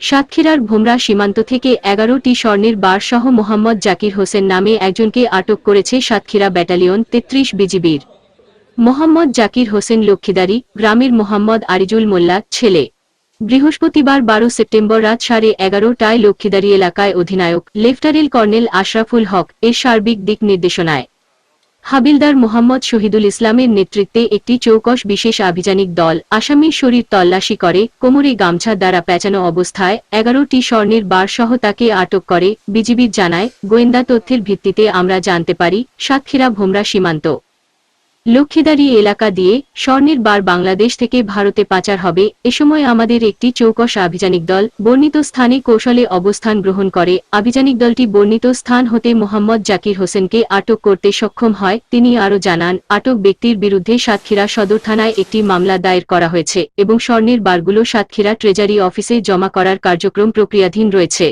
সাতক্ষীরার ভোমরা সীমান্ত থেকে এগারোটি স্বর্ণের বারসহ মোহাম্মদ জাকির হোসেন নামে একজনকে আটক করেছে সাতক্ষীরা ব্যাটালিয়ন তেত্রিশ বিজিবির। মোহাম্মদ জাকির হোসেন লক্ষ্মীদারি, গ্রামের মোহাম্মদ আরিজুল মোল্লা, ছেলে। বৃহস্পতিবার বারো সেপ্টেম্বর রাত সাড়ে এগারোটায় লক্ষ্মীদারি এলাকায় অধিনায়ক, লেফটেন্যান্ট কর্নেল আশরাফুল হক এর সার্বিক দিক নির্দেশনায়। হাবিলদার মোহাম্মদ শহীদুল ইসলামের নেতৃত্বে একটি চৌকশ বিশেষ আভিযানিক দল আসামির শরীর তল্লাশি করে, কোমরে গামছা দ্বারা পেঁচানো অবস্থায় এগারোটি স্বর্ণের বারসহ তাকে আটক করে, বিজিবির জানায়, গোয়েন্দা তথ্যের ভিত্তিতে আমরা জানতে পারি সাতক্ষীরা ভোমরা সীমান্ত। লক্ষ্মীদারি এলাকা দিয়ে স্বর্ণের বার বাংলাদেশ থেকে ভারতে পাচার হবে, এ সময় আমাদের একটি চৌকস আভিযানিক দল বর্ণিত স্থানে কৌশলে অবস্থান গ্রহণ করে। আভিযানিক দলটি বর্ণিত স্থান হতে মোহাম্মদ জাকির হোসেনকে আটক করতে সক্ষম হয়। তিনি আরও জানান, আটক ব্যক্তির বিরুদ্ধে সাতক্ষীরা সদর থানায় একটি মামলা দায়ের করা হয়েছে এবং স্বর্ণের বারগুলো সাতক্ষীরা ট্রেজারি অফিসে জমা করার কার্যক্রম প্রক্রিয়াধীন রয়েছে।